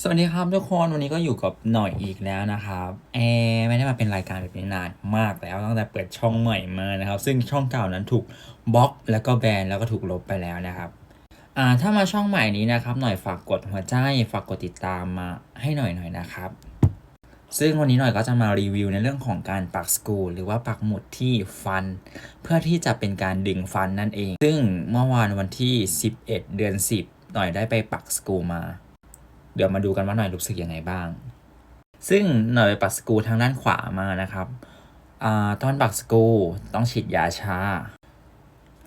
สวัสดีครับทุกคนวันนี้ก็อยู่กับหน่อยอีกแล้วนะครับแอร์ไม่ได้มาเป็นรายการแบบนี้นานมากแล้วตั้งแต่เปิดช่องใหม่มานะครับ ซึ่งช่องเก่านั้นถูกบล็อก แล้วก็แบนแล้วก็ถูกลบไปแล้วนะครับอ่าถ้ามาช่องใหม่นี้นะครับหน่อยฝากกดหัวใจฝากกดติดตามมาให้หน่อยหน่อยนะครับ ซึ่งวันนี้หน่อยก็จะมารีวิวในเรื่องของการปักสกูหรือว่าปักหมุดที่ฟัน เพื่อที่จะเป็นการดึงฟันนั่นเอง ซึ่งเมื่อวานวันที่ 11 เดือน 10 หน่อยได้ไปปักสกูมา เดี๋ยวมาดูกันว่าหน่อยรู้สึกยังไงบ้าง ซึ่งหน่อยไปปักสกรูทางด้านขวามานะครับอ่าตอนปักสกรูต้องฉีดยาชา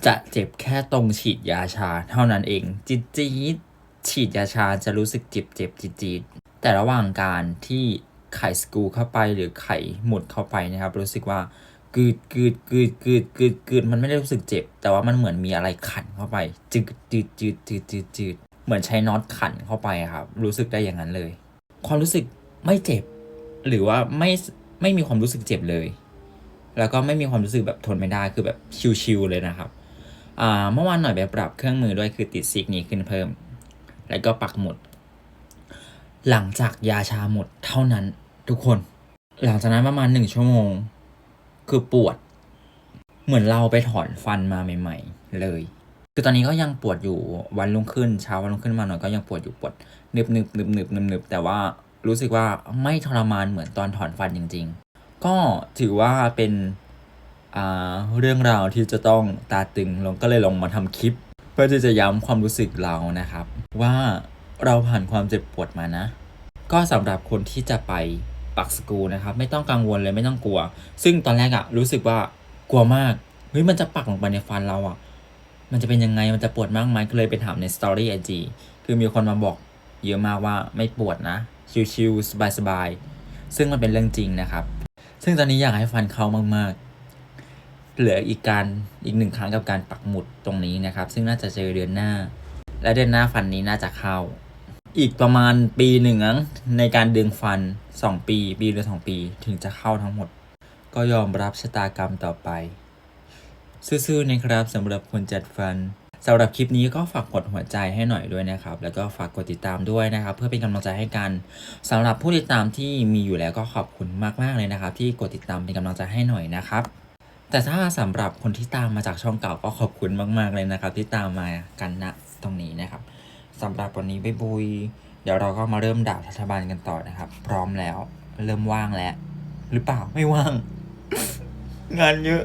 จะเจ็บแค่ตรงฉีดยาชา เท่านั้นเองจิตจีดฉีดยาชาจะรู้สึกเจ็บเจ็บจิตจีดแต่ระหว่างการที่ไข่สกรูเข้าไปหรือไข่หมุดเข้าไปนะครับ รู้สึกว่ากืดกืดกืดกืดกืดกืดมันไม่ได้รู้สึกเจ็บ แต่ว่ามันเหมือนมีอะไรขันเข้าไป จืดจืดจืดจืดจืดจืด เหมือนใช้น็อตขันเข้าไปครับ รู้สึกได้อย่างนั้นเลย ความรู้สึกไม่เจ็บ หรือว่าไม่ไม่มีความรู้สึกเจ็บเลย แล้วก็ไม่มีความรู้สึกแบบทนไม่ได้คือแบบชิวๆเลยนะครับอ่าเมื่อวานหน่อยไปปรับเครื่องมือด้วยคือติดซิกนี้ขึ้นเพิ่ม แล้วก็ปักหมุด หลังจากยาชาหมดเท่านั้นทุกคน หลังจากนั้นประมาณหนึ่งชั่วโมง คือปวด เหมือนเราไปถอนฟันมาใหม่ ๆ เลย คือตอนนี้ก็ยังปวดอยู่วันรุ่งขึ้นเช้าวันรุ่งขึ้นมาหน่อยก็ยังปวดอยู่ปวดนึบนึบนึบนึบนึบนึบแต่ว่ารู้สึกว่าไม่ทรมานเหมือนตอนถอนฟันจริง ๆ ก็ถือว่าเป็นอ่าเรื่องราวที่จะต้องตาตึงลงก็เลยลงมาทำคลิป เพื่อที่จะย้ำความรู้สึกเรานะครับ ว่าเราผ่านความเจ็บปวดมานะ ก็สำหรับคนที่จะไปปักสกรูนะครับ ไม่ต้องกังวลเลยไม่ต้องกลัว ซึ่งตอนแรกอะรู้สึกว่ากลัวมากเฮ้ยมันจะปักลงไปในฟันเราอะ มันจะเป็นยังไงมันจะปวดมากไหมก็เลยไปถามในสตอรี่ไอจีคือมีคนมาบอกเยอะมากว่าไม่ปวดนะ ชิวๆสบายๆ ซึ่งมันเป็นเรื่องจริงนะครับ ซึ่งตอนนี้อยากให้ฟันเข้ามากๆ เหลืออีกการอีกหนึ่งครั้งกับการปักหมุดตรงนี้นะครับ ซึ่งน่าจะเจอเดือนหน้า และเดือนหน้าฟันนี้น่าจะเข้า อีกประมาณปีหนึ่งในการดึงฟัน 2 ปี ปีหรือ 2 ปี ถึงจะเข้าทั้งหมด ก็ยอมรับชะตากรรมต่อไป ซื่อๆนะครับสำหรับคนจัดฟันสำหรับคลิปนี้ก็ฝากกดหัวใจให้หน่อยด้วยนะครับ แล้วก็ฝากกดติดตามด้วยนะครับ เพื่อเป็นกำลังใจให้กันสำหรับผู้ติดตามที่มีอยู่แล้วก็ขอบคุณมากๆเลยนะครับ ที่กดติดตามเป็นกำลังใจให้หน่อยนะครับ แต่ถ้าสำหรับคนที่ตามมาจากช่องเก่าก็ขอบคุณมาก ๆเลยนะครับ ที่ตามมากันณตรงนี้นะครับสำหรับวันนี้บ๊ายบุย เดี๋ยวเราก็มาเริ่มด่ารัฐบาลกันต่อนะครับ พร้อมแล้ว เริ่มว่างแล้ว หรือเปล่าไม่ว่าง งานเยอะ